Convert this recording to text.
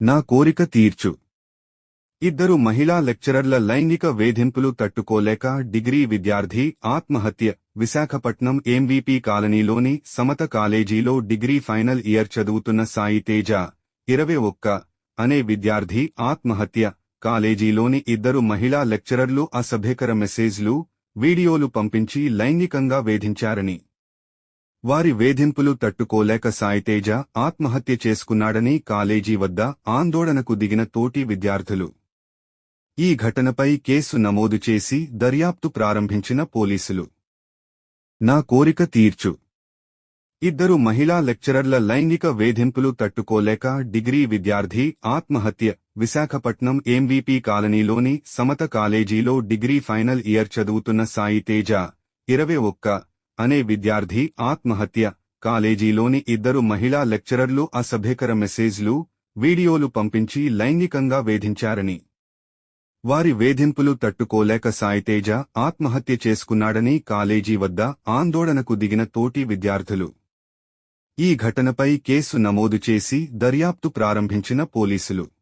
నా కోరిక తీర్చు. ఇద్దరు మహిళా లెక్చరర్ల లైంగిక వేధింపులు తట్టుకోలేక డిగ్రీ విద్యార్థి ఆత్మహత్య. విశాఖపట్నం ఎంవీపీ కాలనీలోని సమత కాలేజీలో డిగ్రీ ఫైనల్ ఇయర్ చదువుతున్న సాయి తేజ ఇరవై ఒక్క అనే విద్యార్థి ఆత్మహత్య. కాలేజీలోని ఇద్దరు మహిళా లెక్చరర్లు అసభ్యకర మెసేజ్లు వీడియోలు పంపించి లైంగికంగా వేధించారని వారి వేధింపులు తట్టుకోలేక సాయితేజ ఆత్మహత్య చేసుకున్నాడని కాలేజీ వద్ద ఆందోళనకు దిగిన తోటి విద్యార్థులు. ఈ ఘటనపై కేసు నమోదు చేసి దర్యాప్తు ప్రారంభించిన పోలీసులు. నా కోరిక తీర్చు. ఇద్దరు మహిళా లెక్చరర్ల లైంగిక వేధింపులు తట్టుకోలేక డిగ్రీ విద్యార్థి ఆత్మహత్య. విశాఖపట్నం ఎంవీపీ కాలనీలోని సమత కాలేజీలో డిగ్రీ ఫైనల్ ఇయర్ చదువుతున్న సాయి తేజ ఇరవై ఒక్క అనే విద్యార్థి ఆత్మహత్య. కాలేజీలోని ఇద్దరు మహిళా లెక్చరర్లు అసభ్యకర మెసేజ్లు వీడియోలు పంపించి లైంగికంగా వేధించారని. వారి వేధింపులు తట్టుకోలేక సాయితేజ ఆత్మహత్య చేసుకున్నాడని కాలేజీ వద్ద ఆందోళనకు దిగిన తోటి విద్యార్థులు. ఈ ఘటనపై కేసు నమోదు చేసి దర్యాప్తు ప్రారంభించిన పోలీసులు.